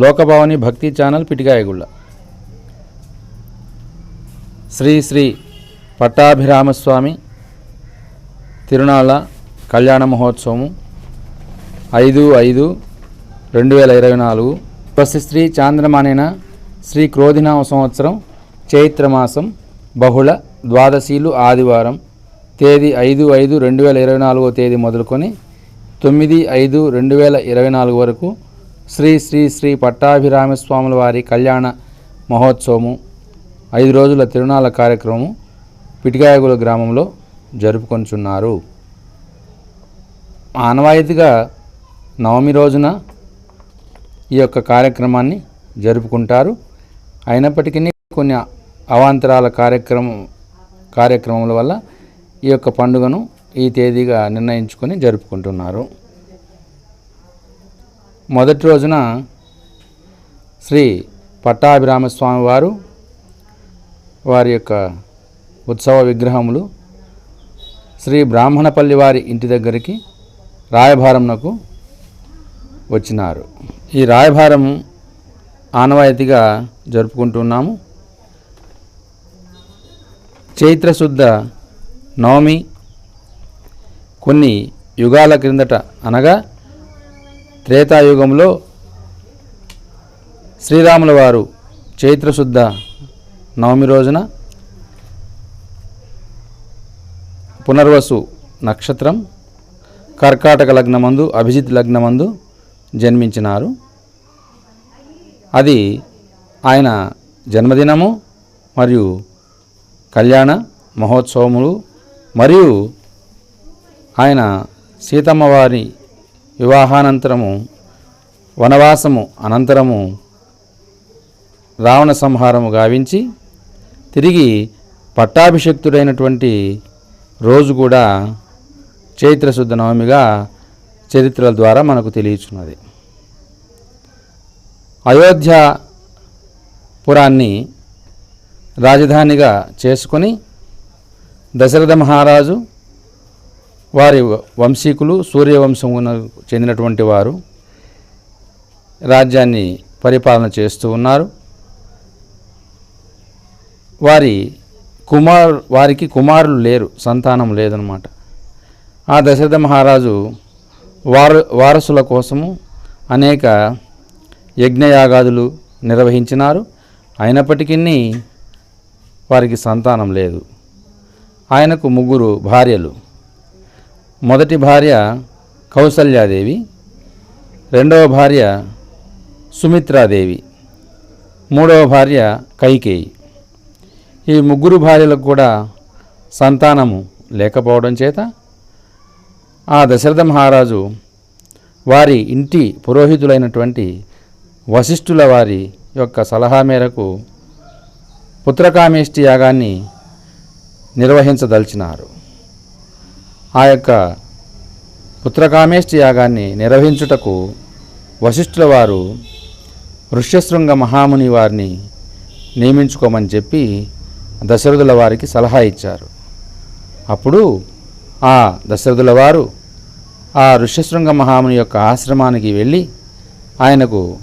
లోకభావని భక్తి ఛానల్ పిటికాయగుళ్ళ శ్రీ శ్రీ పట్టాభిరామస్వామి తిరునాళ్ళ కళ్యాణ మహోత్సవము ఐదు ఐదు రెండు వేల ఇరవై నాలుగు. శ్రీ చాంద్రమానేన శ్రీ క్రోధినామ సంవత్సరం చైత్రమాసం బహుళ ద్వాదశీలు ఆదివారం తేదీ ఐదు ఐదు రెండు వేల ఇరవై నాలుగో తేదీ మొదలుకొని తొమ్మిది ఐదు రెండు వేల ఇరవై నాలుగు వరకు శ్రీ శ్రీ శ్రీ పట్టాభిరామస్వాముల వారి కళ్యాణ మహోత్సవము ఐదు రోజుల తిరునాళ్ళ కార్యక్రమము పిటికాయగుల గ్రామంలో జరుపుకొంచున్నారు. ఆనవాయితీగా నవమి రోజున ఈ యొక్క కార్యక్రమాన్ని జరుపుకుంటారు. అయినప్పటికీ కొన్ని అవాంతరాల కార్యక్రమం కార్యక్రమముల వల్ల ఈ యొక్క పండుగను ఈ తేదీగా నిర్ణయించుకొని జరుపుకుంటున్నారు. మొదటి రోజున శ్రీ పట్టాభిరామస్వామి వారు వారి యొక్క ఉత్సవ విగ్రహములు శ్రీ బ్రాహ్మణపల్లి వారి ఇంటి దగ్గరికి రాయభారంనకు వచ్చినారు. ఈ రాయభారం ఆనవాయితీగా జరుపుకుంటున్నాము. చైత్రశుద్ధ నవమి కొన్ని యుగాల క్రిందట అనగా త్రేతాయుగంలో శ్రీరాముల వారు చైత్రశుద్ధ నవమి రోజున పునర్వసు నక్షత్రం కర్కాటక లగ్నమందు అభిజిత్ లగ్నమందు జన్మించినారు. అది ఆయన జన్మదినము మరియు కళ్యాణ మహోత్సవములు మరియు ఆయన సీతమ్మవారి వివాహానంతరము వనవాసము అనంతరము రావణ సంహారము గావించి తిరిగి పట్టాభిషక్తుడైనటువంటి రోజు కూడా చైత్రశుద్ధ నవమిగా చరిత్రల ద్వారా మనకు తెలియచున్నది. అయోధ్య పురాన్ని రాజధానిగా చేసుకొని దశరథ మహారాజు వారి వంశీకులు సూర్యవంశమునకు చెందినటువంటి వారు రాజ్యాన్ని పరిపాలన చేస్తూ ఉన్నారు. వారి కుమార్ వారికి కుమారులు లేరు సంతానం లేదనమాట ఆ దశరథ మహారాజు వార వారసుల కోసము అనేక యజ్ఞయాగాదులు నిర్వహించినారు. అయినప్పటికీ వారికి సంతానం లేదు. ఆయనకు ముగ్గురు భార్యలు. మొదటి భార్య కౌసల్యాదేవి రెండవ భార్య సుమిత్రాదేవి మూడవ భార్య కైకేయి. ఈ ముగ్గురు భార్యలకు కూడా సంతానము లేకపోవడం చేత ఆ దశరథ మహారాజు వారి ఇంటి పురోహితులైనటువంటి వశిష్ఠుల వారి యొక్క సలహా మేరకు పుత్రకామేష్టి యాగాన్ని నిర్వహించదలిచినారు. ఆ యొక్క పుత్రకామేష్టి యాగాన్ని నిర్వహించుటకు వశిష్ఠుల వారు ఋష్యశృంగ మహాముని వారిని నియమించుకోమని చెప్పి దశరథుల వారికి సలహా ఇచ్చారు. అప్పుడు ఆ దశరథుల వారు ఆ ఋష్యశృంగ మహాముని యొక్క ఆశ్రమానికి వెళ్ళి ఆయనకు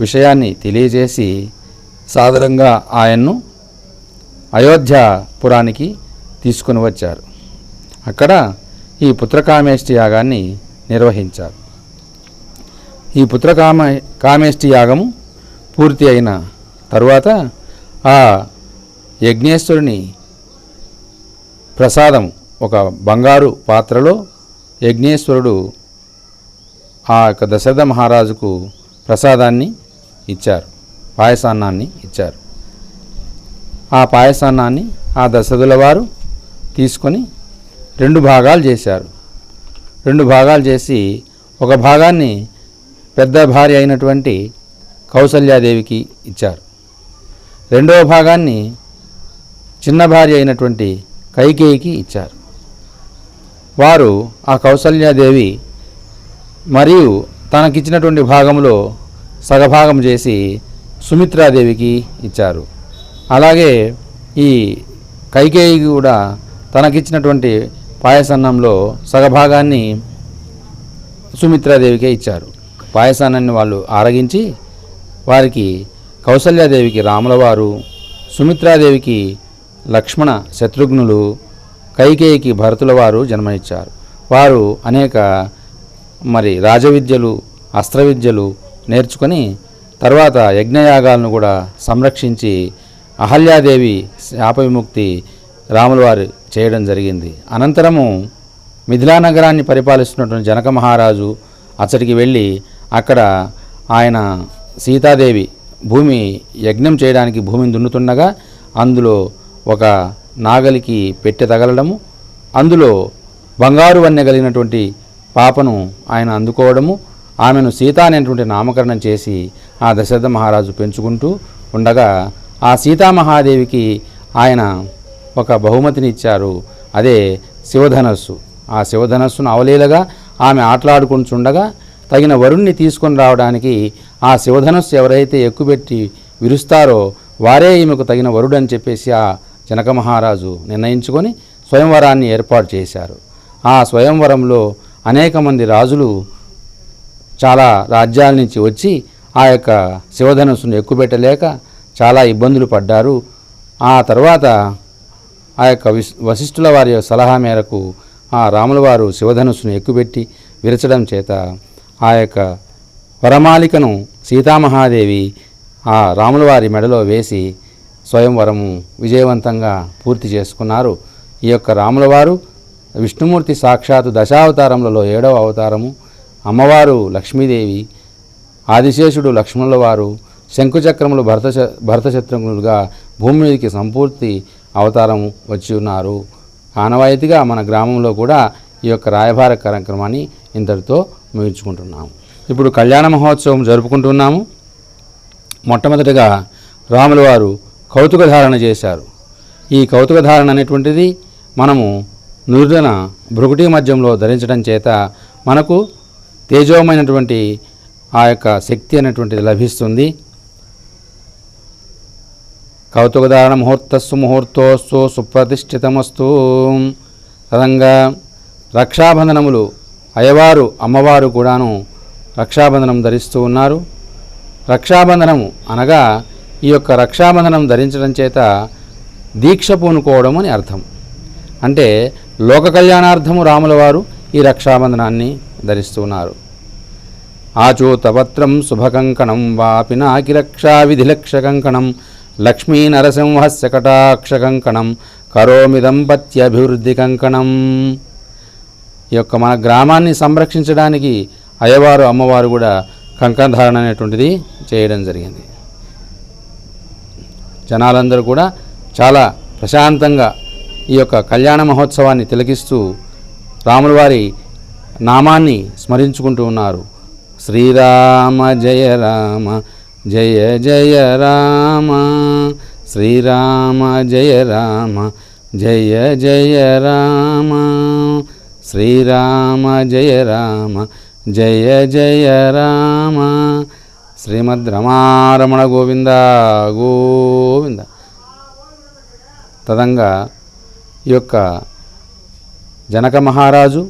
విషయాన్ని తెలియజేసి సాదరంగా ఆయన్ను అయోధ్యాపురానికి తీసుకుని వచ్చారు. అక్కడ ఈ పుత్రకామేష్టి యాగాన్ని నిర్వహించారు. ఈ పుత్రకామ కామేష్టి యాగము పూర్తి అయిన తరువాత ఆ యజ్ఞేశ్వరుని ప్రసాదం ఒక బంగారు పాత్రలో యజ్ఞేశ్వరుడు ఆ యొక్క దశరథ మహారాజుకు ప్రసాదాన్ని ఇచ్చారు పాయసాన్నాన్ని ఇచ్చారు. ఆ పాయసాన్నాన్ని ఆ దశరథుల వారు తీసుకొని రెండు భాగాలు చేశారు. రెండు భాగాలు చేసి ఒక భాగాన్ని పెద్ద భార్య అయినటువంటి కౌసల్యాదేవికి ఇచ్చారు. రెండవ భాగాన్ని చిన్న భార్య అయినటువంటి కైకేయికి ఇచ్చారు. వారు ఆ కౌసల్యాదేవి మరియు తనకిచ్చినటువంటి భాగంలో సగభాగం చేసి సుమిత్రాదేవికి ఇచ్చారు. అలాగే ఈ కైకేయి కూడా తనకిచ్చినటువంటి పాయసన్నంలో సగభాగాన్ని సుమిత్రాదేవికే ఇచ్చారు. పాయసాన్నాన్ని వాళ్ళు ఆరగించి వారికి కౌసల్యాదేవికి రాములవారు సుమిత్రాదేవికి లక్ష్మణ శత్రుఘ్నులు కైకేయికి భరతుల వారు జన్మనిచ్చారు. వారు అనేక మరి రాజవిద్యలు అస్త్రవిద్యలు నేర్చుకొని తర్వాత యజ్ఞయాగాలను కూడా సంరక్షించి అహల్యాదేవి శాప విముక్తి రాములవారు చేయడం జరిగింది. అనంతరము మిథిలా నగరాన్ని పరిపాలిస్తున్నటువంటి జనక మహారాజు అతడికి వెళ్ళి అక్కడ ఆయన సీతాదేవి భూమి యజ్ఞం చేయడానికి భూమిని దున్నుతుండగా అందులో ఒక నాగలికి పెట్టె తగలడము అందులో బంగారు వన్నె కలిగినటువంటి పాపను ఆయన అందుకోవడము ఆమెను సీత అనేటువంటి నామకరణం చేసి ఆ దశరథ మహారాజు పెంచుకుంటూ ఉండగా ఆ సీతామహాదేవికి ఆయన ఒక బహుమతిని ఇచ్చారు. అదే శివధనస్సు. ఆ శివధనస్సును అవలీలగా ఆమె ఆటలాడుకుంటుండగా తగిన వరుణ్ణి తీసుకొని రావడానికి ఆ శివధనస్సు ఎవరైతే ఎక్కుపెట్టి విరుస్తారో వారే ఈమెకు తగిన వరుడు అని చెప్పేసి ఆ జనక మహారాజు నిర్ణయించుకొని స్వయంవరాన్ని ఏర్పాటు చేశారు. ఆ స్వయంవరంలో అనేక మంది రాజులు చాలా రాజ్యాల నుంచి వచ్చి ఆ యొక్క శివధనుస్సును ఎక్కుపెట్టలేక చాలా ఇబ్బందులు పడ్డారు. ఆ తర్వాత ఆ యొక్క వశిష్ఠుల వారి సలహా మేరకు ఆ రాముల వారు శివధనుస్సును ఎక్కుపెట్టి విరచడం చేత ఆ యొక్క వరమాలికను సీతామహాదేవి ఆ రాముల వారి మెడలో వేసి స్వయంవరము విజయవంతంగా పూర్తి చేసుకున్నారు. ఈ యొక్క రాముల వారు విష్ణుమూర్తి సాక్షాత్తు దశావతారములలో ఏడవ అవతారము. అమ్మవారు లక్ష్మీదేవి ఆదిశేషుడు లక్ష్మణుల వారు శంకుచక్రములు భరత భరతశత్రుములుగా భూమి మీదకి సంపూర్తి అవతారం వచ్చి ఉన్నారు. ఆనవాయితీగా మన గ్రామంలో కూడా ఈ యొక్క రాయభార కార్యక్రమాన్ని ఇంతటితో ముగించుకుంటున్నాము. ఇప్పుడు కళ్యాణ మహోత్సవం జరుపుకుంటున్నాము మొట్టమొదటిగా రాముల వారు కౌతుక ధారణ చేశారు. ఈ కౌతుక ధారణ అనేటువంటిది మనము నుదుటన భృగుటి మధ్యంలో ధరించడం చేత మనకు తేజోమైనటువంటి ఆ యొక్క శక్తి అనేటువంటిది లభిస్తుంది. కౌతుకధారణ ముహూర్తస్సు ముహూర్తోస్సు సుప్రతిష్ఠితమస్తు. తదంగా రక్షాబంధనములు అయ్యవారు అమ్మవారు కూడాను రక్షాబంధనం ధరిస్తూ ఉన్నారు. రక్షాబంధనము అనగా ఈ యొక్క రక్షాబంధనం ధరించడం చేత దీక్ష పూనుకోవడం అని అర్థం. అంటే లోక కళ్యాణార్థము రాముల వారు ఈ రక్షాబంధనాన్ని ధరిస్తున్నారు ఆచూతపత్రం శుభకంకణం వాపి నాకి రక్షా విధిలక్ష కంకణం లక్ష్మీ నరసింహస్య కటాక్ష కంకణం కరోమి దంపత్యభివృద్ధి కంకణం ఈ యొక్క మన గ్రామాన్ని సంరక్షించడానికి అయ్యవారు అమ్మవారు కూడా కంకణధారణ అనేటువంటిది చేయడం జరిగింది. జనాలందరూ కూడా చాలా ప్రశాంతంగా ఈ యొక్క కళ్యాణ మహోత్సవాన్ని తిలకిస్తూ రాముల వారి నామాన్ని స్మరించుకుంటూ ఉన్నారు. శ్రీరామ జయ రామ జయ జయ రామ శ్రీరామ జయ రామ జయ జయ రామ శ్రీరామ జయ రామ జయ జయ రామ. శ్రీమద్ రమారమణ గోవింద గోవింద. తదంగా ఈ యొక్క జనక మహారాజు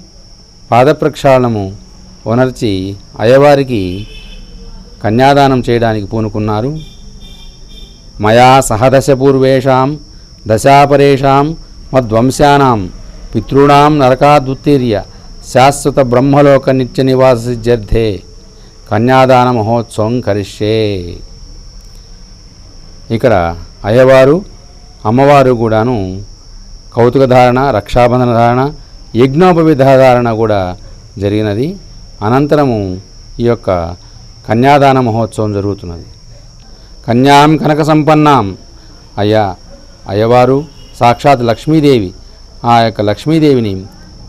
పాదప్రక్షాళనము వనర్చి అయ్యవారికి కన్యాదానం చేయడానికి పూనుకున్నారు. మయా సహదశపూర్వేషాం దశాపరేషాం మద్వంశానాం పితృణాం నరకాదుత్తీర్య శాశ్వత బ్రహ్మలోక నిత్య నివాస కన్యాదాన మహోత్సవం కరిష్యే. ఇక్కడ అయ్యవారు అమ్మవారు కూడాను కౌతుక ధారణ రక్షాబంధన ధారణ యజ్ఞోపవిధ ధారణ కూడా జరిగినది. అనంతరము ఈ యొక్క కన్యాదాన మహోత్సవం జరుగుతున్నది. కన్యాం కనక సంపన్నాం అయ్యా అయ్యవారు సాక్షాత్ లక్ష్మీదేవి. ఆ యొక్క లక్ష్మీదేవిని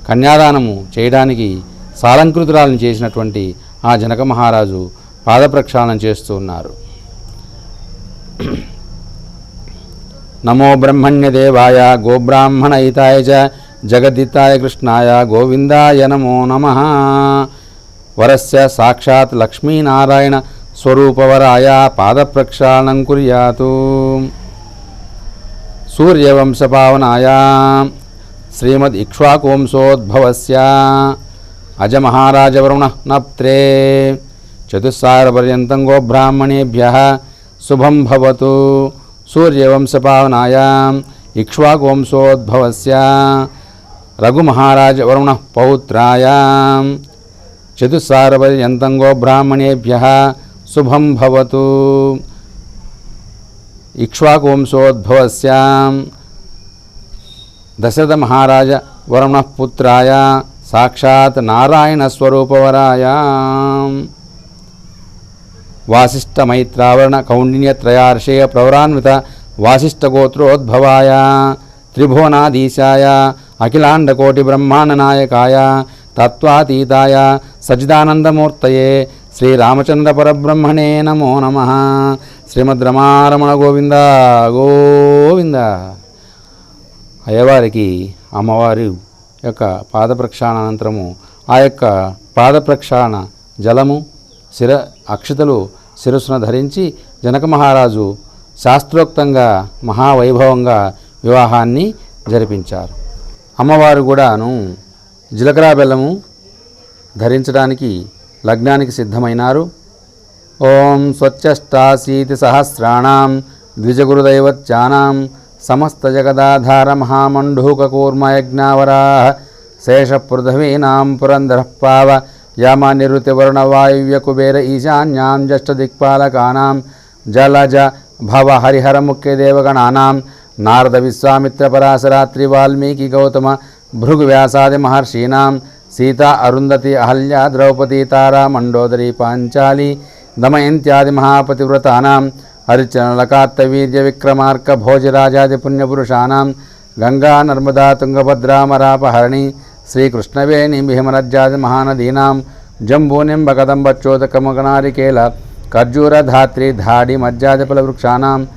కన్యాదానము చేయడానికి సాలంకృతురాలను చేసినటువంటి ఆ జనక మహారాజు పాదప్రక్షాళన చేస్తూ ఉన్నారు. నమో బ్రహ్మణ్యదేవాయ గోబ్రాహ్మణ హితాయ చ జగద్దితాయ కృష్ణాయ గోవిందాయ నమో నమ. వరస్య సాక్షాత్ లక్ష్మీనారాయణ స్వరూపవరాయ పాదప్రక్షాళనం కుర్యాతు సూర్యవంశపావనాయ శ్రీమద్ ఇక్ష్వాకువంశోద్భవస్య అజమహారాజవరుణ నప్త్రే చతుస్సారపర్యంతం గోబ్రాహ్మణేభ్య శుభం భవతు సూర్యవంశపావనాయ ఇక్ష్వాకువంశోద్భవస్య రఘుమహారాజవరుణ పౌత్రాయ చతుస్సారపర్యంతం గోబ్రాహ్మణేభ్య శుభం భవతు ఇక్ష్వాకువంశోద్భవస్య దశరథ మహారాజ వరుణ పుత్రాయ సాక్షాత్ నారాయణ స్వరూపవరాయ వాసిష్ఠ మైత్రావరణ కౌండిన్యత్రయార్షేయ తత్వాతీతాయ సచిదానందమూర్తయే శ్రీరామచంద్ర పరబ్రహ్మణే నమో నమ. శ్రీమద్ రమారమణ గోవింద. గోవింద అయ్యవారికి అమ్మవారి యొక్క పాద ప్రక్షాళన అనంతరము ఆ యొక్క పాద ప్రక్షాళన జలము శిర అక్షతలు శిరస్సున ధరించి జనక మహారాజు శాస్త్రోక్తంగా మహావైభవంగా వివాహాన్ని జరిపించారు. అమ్మవారు కూడాను జీలకర్ర బెల్లము ధరించడానికి లగ్నానికి సిద్ధమైనారు. ఓం స్వచ్ఛష్టాశీతి సహస్రాణం ద్విజగురుదైవత్యానాం సమస్త జగదాధార మహామండూకూర్మయజ్ఞావరా శేషపృథవీనాం పురంధర పావ యమనిరుతివర్ణవాయువ్యకుబేర నిరుతివరుణవాయువ్య కుబేర ఈశాన్యాం జలజ భవ హరిహర ముఖ్యదేవగణానాం నారద విశ్వామిత్ర పరాశరాత్రి వాల్మీకి గౌతమ భృగు వ్యాసాది మహర్షీణాం సీతా అరుంధతి అహల్య ద్రౌపది తారా మండోదరి పాంచాలి దమయంత్యాది మహాపతివ్రతానాం హరిచనలకాత్తవీర్య విక్రమార్క భోజరాజాది పుణ్యపురుషాణం గంగా నర్మదా తుంగభద్రామరాపహరణి శ్రీకృష్ణవేణి భీమరజ్జాది మహానదీనాం జంబూనింబకదంబచ్చోదకమగనారికేల ఖర్జూరధాత్రి ధాడి మజ్జాదిపల వృక్షాణం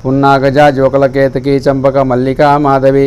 పున్నాగజా జోకలకేతకీ చంపక మల్లికా మాధవి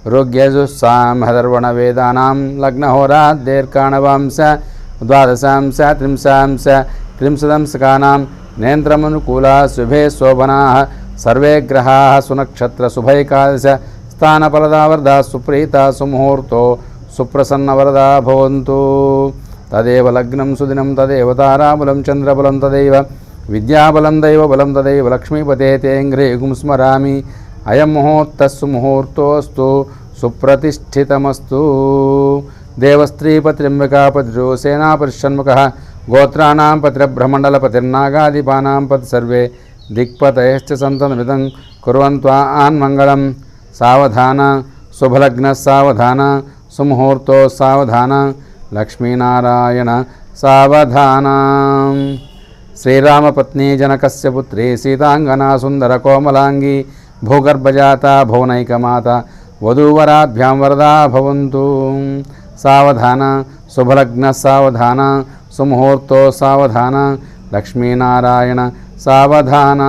విశ్వవీనావాది మేఘధ్వనీనాం అయోధ్యా కాశీ పురుషోత్తమ రామేశ్వరాది పుణ్యనగరీనాం శ్రీశైల వింధ్య హేమాచల గోవర్ధన కైలాసాది మహాశైలానాం తర్కమీమాం సన్యాయ వైశేషిక భాట్ట ప్రభాకర వ్యాకరణాది సశాస్త్రాణం ఋగ్యజుస్సాం హదర్వణ వేదానాం లగ్నహోరాద్దీర్కాణవాంశ ద్వాదశాంశ త్రింశాంశ త్రింశదంశకానాం నేంద్రమనుకూలా శుభే శోభనా సర్వే గ్రహా అయం ముహూర్తస్సు ముహూర్తోస్తు సుప్రతిష్ఠితమస్తు. దేవస్త్రీపతిరింబికాపతిరో సేనాపతిషణ్ముఖ గోత్రాణం పతిరబ్రహ్మండలపతిర్నాగాదిపానాం పతి సర్వే దిక్పతయశ్చ సంతనమిదం కుర్వంత్వాన్ మంగళం. సావధాన శుభలగ్న సావధాన సుముహూర్తో సావధాన లక్ష్మీనారాయణ సావధాన. శ్రీరామపత్ని జనకస్య పుత్రి సీతాంగనా సుందర కోమలాంగి భూగర్భజాత భువనైకమాత వధూవరాభ్యాం వరదా భవంతు. సావధాన శుభలగ్న సావధాన సుముహూర్తో సావధాన లక్ష్మీనారాయణ సావధాన.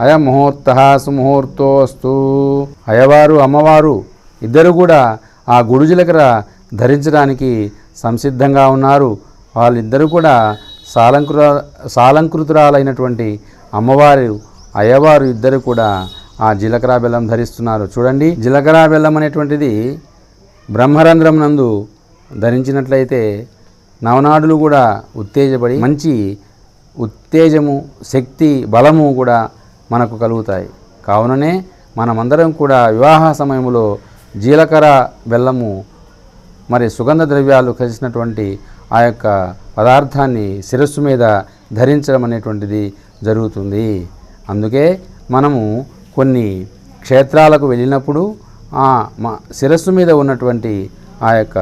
అయం ముహూర్త సుముహూర్తోస్తు. అయ్యవారు అమ్మవారు ఇద్దరు కూడా ఆ గుడుజులకర ధరించడానికి సంసిద్ధంగా ఉన్నారు. వాళ్ళిద్దరూ కూడా సాలంకృ సాలంకృతురాలైనటువంటి అమ్మవారు అయ్యవారు ఇద్దరు కూడా ఆ జీలకర్ర బెల్లం ధరిస్తున్నారు. చూడండి జీలకర్ర బెల్లం అనేటువంటిది బ్రహ్మరంధ్రం నందు ధరించినట్లయితే నవనాడులు కూడా ఉత్తేజపడి మంచి ఉత్తేజము శక్తి బలము కూడా మనకు కలుగుతాయి. కావుననే మనమందరం కూడా వివాహ సమయంలో జీలకర్ర బెల్లము మరి సుగంధ ద్రవ్యాలు కలిసినటువంటి ఆ యొక్క పదార్థాన్ని శిరస్సు మీద ధరించడం అనేటువంటిది జరుగుతుంది. అందుకే మనము కొన్ని క్షేత్రాలకు వెళ్ళినప్పుడు ఆ మా శిరస్సు మీద ఉన్నటువంటి ఆ యొక్క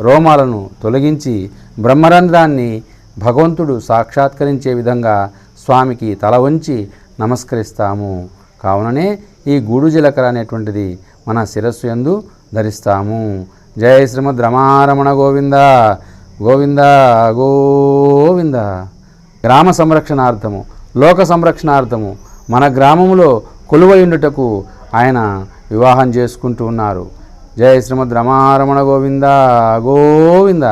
రోమాలను తొలగించి బ్రహ్మరంధ్రాన్ని భగవంతుడు సాక్షాత్కరించే విధంగా స్వామికి తల వంచి నమస్కరిస్తాము. కావుననే ఈ గూడు జీలకర్ర అనేటువంటిది మన శిరస్సు యందు ధరిస్తాము. జయ శ్రీమద్ రమారమణ గోవింద గోవింద గోవింద. గ్రామ సంరక్షణార్థము లోక సంరక్షణార్థము మన గ్రామంలో కొలువయుండుటకు ఆయన వివాహం చేసుకుంటూ ఉన్నారు. జయ శ్రీమద్ రమారమణ గోవింద గోవింద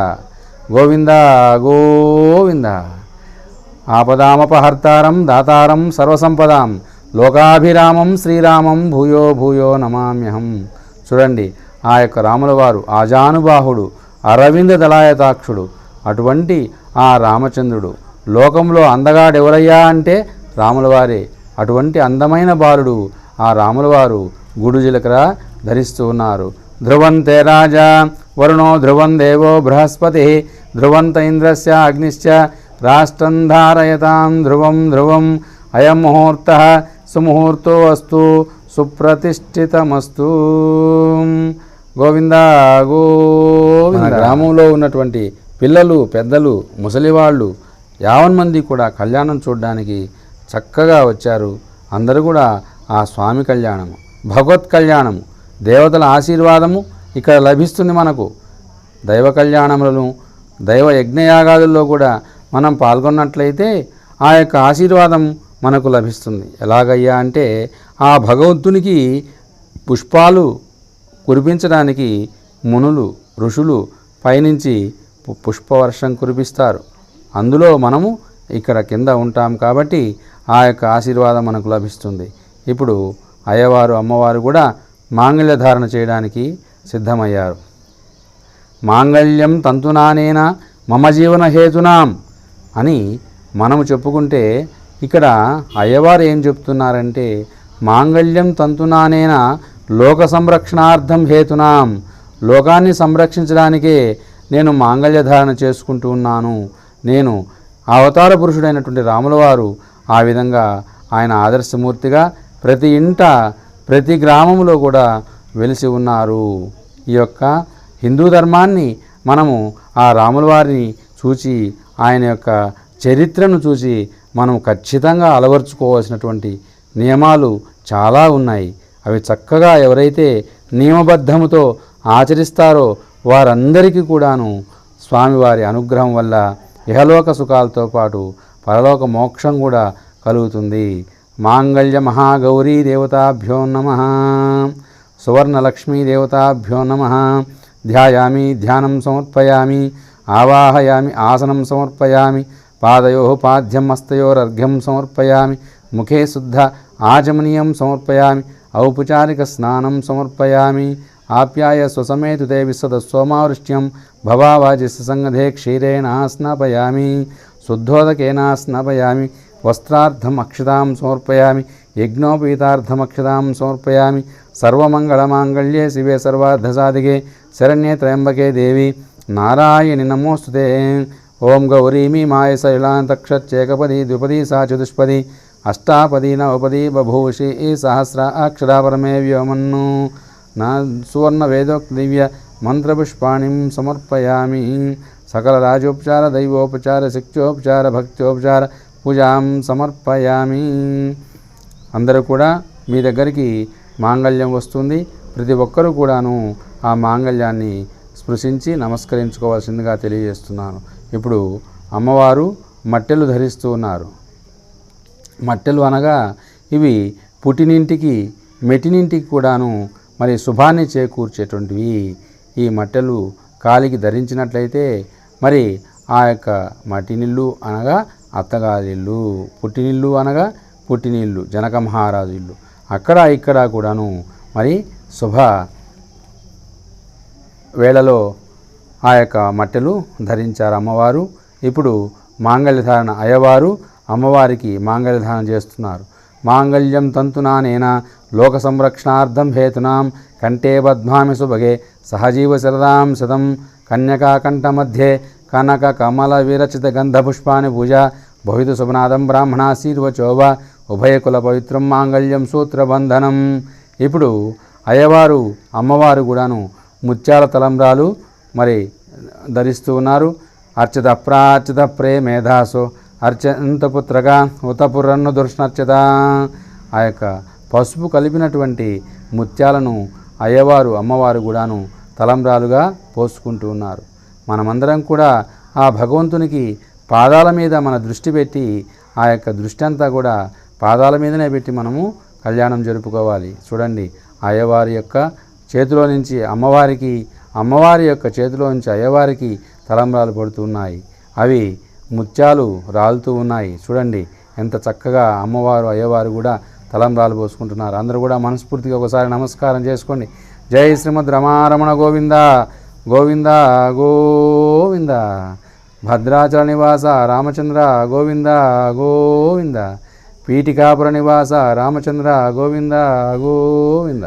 గోవింద గోవింద. ఆపదామపహర్తారం దాతారం సర్వసంపదాం లోకాభిరామం శ్రీరామం భూయో భూయో నమామ్యహం. చూడండి ఆ యొక్క రాముల వారు ఆజానుబాహుడు అరవింద దళాయతాక్షుడు అటువంటి ఆ రామచంద్రుడు. లోకంలో అందగాడెవరయ్యా అంటే రాములవారే. అటువంటి అందమైన బాలుడు ఆ రాములవారు గుడు జీలకర్ర ధరిస్తూ ఉన్నారు. ధ్రువంతే రాజా వరుణో ధ్రువం దేవో బృహస్పతి ధ్రువంత ఇంద్రస్య అగ్నిశ్చ రాష్ట్రం ధారయతాం ధ్రువం ధ్రువం అయం ముహూర్త సుముహూర్తో అస్తు సుప్రతిష్ఠితమస్తు. గోవింద గోవింద. గ్రామంలో ఉన్నటువంటి పిల్లలు పెద్దలు ముసలివాళ్ళు యావన్ మంది కూడా కళ్యాణం చూడడానికి చక్కగా వచ్చారు. అందరూ కూడా ఆ స్వామి కళ్యాణము భగవత్ కళ్యాణము దేవతల ఆశీర్వాదము ఇక్కడ లభిస్తుంది మనకు. దైవ కళ్యాణములను దైవ యజ్ఞయాగాదుల్లో కూడా మనం పాల్గొన్నట్లయితే ఆ యొక్క ఆశీర్వాదం మనకు లభిస్తుంది. ఎలాగయ్యా అంటే ఆ భగవంతునికి పుష్పాలు కురిపించడానికి మునులు ఋషులు పైనుంచి పుష్పవర్షం కురిపిస్తారు. అందులో మనము ఇక్కడ కింద ఉంటాం కాబట్టి ఆ యొక్క ఆశీర్వాదం మనకు లభిస్తుంది. ఇప్పుడు అయ్యవారు అమ్మవారు కూడా మాంగళ్య ధారణ చేయడానికి సిద్ధమయ్యారు. మాంగళ్యం తంతునానేన మమ జీవన హేతునాం అని మనము చెప్పుకుంటే ఇక్కడ అయ్యవారు ఏం చెప్తున్నారంటే మాంగళ్యం తంతునానేన లోక సంరక్షణార్థం హేతునాం. లోకాన్ని సంరక్షించడానికే నేను మాంగళ్య ధారణ చేసుకుంటూ ఉన్నాను. నేను అవతార పురుషుడైనటువంటి రాముల వారు ఆ విధంగా ఆయన ఆదర్శమూర్తిగా ప్రతి ఇంట ప్రతి గ్రామంలో కూడా వెలిసి ఉన్నారు. ఈ యొక్క హిందూ ధర్మాన్ని మనము ఆ రాముల వారిని చూచి ఆయన యొక్క చరిత్రను చూసి మనం ఖచ్చితంగా అలవర్చుకోవాల్సినటువంటి నియమాలు చాలా ఉన్నాయి. అవి చక్కగా ఎవరైతే నియమబద్ధముతో ఆచరిస్తారో వారందరికీ కూడాను స్వామివారి అనుగ్రహం వల్ల ఇహలోక సుఖాలతో పాటు పరలోక మోక్షం కూడా కలుగుతుంది. మాంగళ్య మహాగౌరీ దేవతాభ్యో నమ. సువర్ణలక్ష్మీ దేవతాభ్యో నమ. ధ్యాయామి ధ్యానం సమర్పయామి ఆవాహయామి ఆసనం సమర్పయామి పాదయో పాద్యం హస్తయోరర్ఘ్యం సమర్పయామి ముఖే శుద్ధ ఆచమనీయం సమర్పయామి ఔపచారిక స్నానం సమర్పయామి ఆప్యాయ స్వసమేతు తే విశద సోమావృష్ట్యం భవావాజి సంగధే క్షీరేణ స్నాపయామి. శుద్ధోదకేన స్నాపయామి వస్త్రార్థం అక్షతాం సమర్పయామి యజ్ఞోపీతార్థమక్షతాం సమర్పయామి సర్వమంగళమాంగళ్యే శివే సర్వార్ధసాదిగే శరణ్యే త్రయంబకే దేవి నారాయణి నమోస్తుతే. ఓం గౌరీమి మాయ శైలాంతక్షేకపది ద్విపది సా చతుష్పది అష్టాపది నవపది బభూషి సహస్ర అక్షరాపరమే వ్యోమన్ను నా సువర్ణ వేదోక్త దివ్య మంత్రపుష్పాణిం సమర్పయామి. సకల రాజోపచార దైవోపచార శక్తోపచార భక్తోపచార పూజాం సమర్పయామి. అందరూ కూడా మీ దగ్గరికి మాంగళ్యం వస్తుంది. ప్రతి ఒక్కరూ కూడాను ఆ మాంగళ్యాన్ని స్పృశించి నమస్కరించుకోవాల్సిందిగా తెలియజేస్తున్నాను. ఇప్పుడు అమ్మవారు మట్టెలు ధరిస్తూ ఉన్నారు. మట్టెలు అనగా ఇవి పుట్టినింటికి మెట్టినింటికి కూడాను మరి శుభాన్ని చేకూర్చేటువంటివి. ఈ మట్టెలు కాలికి ధరించినట్లయితే మరి ఆ యొక్క మటినిల్లు అనగా అత్తగారిల్లు పుట్టినిల్లు అనగా పుట్టినిల్లు జనక మహారాజు ఇల్లు అక్కడ ఇక్కడ కూడాను మరి శుభ వేళలో ఆ యొక్క మట్టెలు ధరించారు అమ్మవారు. ఇప్పుడు మాంగళ్యధారణ అయ్యవారు అమ్మవారికి మాంగళ్యధారణ చేస్తున్నారు. మాంగళ్యం తంతునానేన లోక సంరక్షణార్థం హేతునాం కంటే బధ్మామి సుభగే సహజీవ శరదాం శతం కన్యకాకంఠ మధ్యే కనక కమల విరచిత గంధపుష్పాని పూజ. భవితు శుభనాదం బ్రాహ్మణాశీర్వచోవ. ఉభయకుల పవిత్రం మాంగళ్యం సూత్రబంధనం. ఇప్పుడు అయ్యవారు అమ్మవారు కూడాను ముత్యాల తలంబ్రాలు మరి ధరిస్తూ ఉన్నారు. అర్చిత ప్రార్చిత ప్రేమేధాసు. అర్చంతపుత్రగా ఉతపురన్ను దుర్ష్ణర్చిత ఆ యొక్క పసుపు కలిపినటువంటి ముత్యాలను అయ్యవారు అమ్మవారు కూడాను తలంబ్రాలుగా పోసుకుంటూ ఉన్నారు. మనమందరం కూడా ఆ భగవంతునికి పాదాల మీద మన దృష్టి పెట్టి ఆ యొక్క దృష్టి అంతా కూడా పాదాల మీదనే పెట్టి మనము కళ్యాణం జరుపుకోవాలి. చూడండి అయ్యవారి యొక్క చేతిలో నుంచి అమ్మవారికి అమ్మవారి యొక్క చేతిలో నుంచి అయ్యవారికి తలంబ్రాలు పడుతున్నాయి అవి ముత్యాలు రాలుతూ ఉన్నాయి. చూడండి ఎంత చక్కగా అమ్మవారు అయ్యవారు కూడా తలంబ్రాలు పోసుకుంటున్నారు. అందరూ కూడా మనస్ఫూర్తిగా ఒకసారి నమస్కారం చేసుకోండి. జై శ్రీమద్ రమారమణ గోవింద గోవింద గోవింద. భద్రాచల నివాస రామచంద్ర గోవింద గోవింద. పీఠికాపుర నివాస రామచంద్ర గోవింద గోవింద.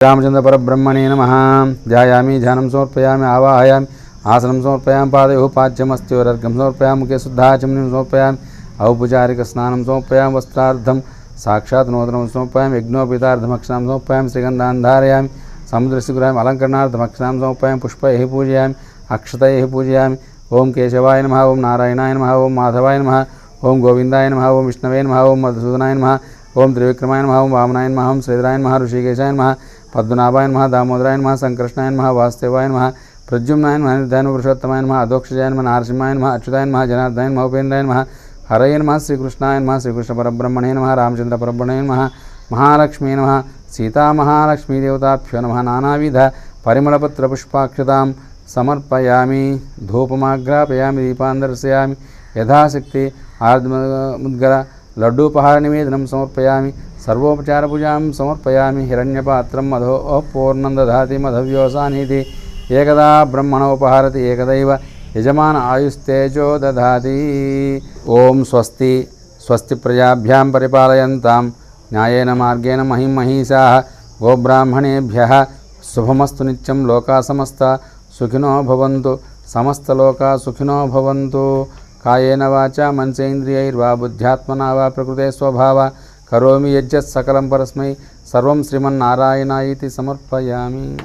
రామచంద్ర పరబ్రహ్మణే నమ. ధ్యాయామి ధ్యానం సమర్పయామి ఆవాహయామి ఆసనం సమర్పయామి పాదయో పాద్యమస్త్యోరర్ఘం సమర్పయామి ముఖే శుద్ధాచమనం సమర్పయామి ఔపచారిక స్నానం సమర్పయామి వస్త్రార్థం సాక్షాత్ నూతనం సమర్పయామి యజ్ఞోపితార్థమక్షరం సమర్పయామి శ్రీగంధాన్ ధారయామి సముద్రశిఖరామి అలంకరణార్థమక్షరం సమర్పయామి పుష్పై పూజయామి అక్షతై పూజయామి ఓం కేశవాయ నమ ఓం నారాయణాయ నమ ఓం మాధవాయ నమ ఓం గోవిందాయ నమ ఓం విష్ణవే నమ ఓం మధుసూదనాయ నమ ఓం త్రివిక్రమాయ నమ ఓం వామనాయ నమ ఓం శ్రీధరాయ నమ ఋషికేశాయ నమ పద్మనాభాయ నమ దామోదరాయ నమ సంకృష్ణాయ నమ వాసుదేవాయ నమ ప్రద్యుమ్నాయ నమ నిర్ధాన పురుషోత్తమాయ నమ అధోక్షజాయ నమ నారసింహాయ నమ అచ్యుతాయ నమ జనార్దనాయ నమ ఉపేంద్రాయ నమ హరయ నమ శ్రీకృష్ణాయ నమ శ్రీకృష్ణ పరబ్రహ్మణే నమ రామచంద్ర పరబ్రహ్మణే నమ మహాలక్ష్మీ నమ సీతామహాలక్ష్మీ దేవతాభ్యో నమ నానావిధ పరిమళపత్ర పుష్పాక్షతాం సమర్పయామి ధూపమాగ్రాపయామి దీపాన్ దర్శయామి యథాశక్తి ఆర్ద్ముద్గర లడ్డూపహార నివేదనం సమర్పయామి సర్వోపచార పూజాం సమర్పయామి హిరణ్యపాత్రం మధో పూర్ణం దధాతి మధవ్యోసానీతి ఏకదా బ్రహ్మణోపహారతి ఏకదైవ యజమాన ఆయుస్తేజో దధాతి ఓం స్వస్తి. స్వస్తి ప్రజాభ్యాం పరిపాలయంతాం. న్యాయేన మార్గేణ మహిం మహిషా గోబ్రాహ్మణేభ్య శుభమస్తు నిత్యం లోకా సమస్త సుఖినో భవంతు. సమస్త లోకా సుఖినో భవంతు. కాయేన వాచ మనసేంద్రియైర్వా బుద్ధ్యాత్మనా వా ప్రకృతే స్వభావ. కరోమి యజ్జత్ సకలం పరస్మై. సర్వం శ్రీమన్నారాయణ ఇది సమర్పయామి.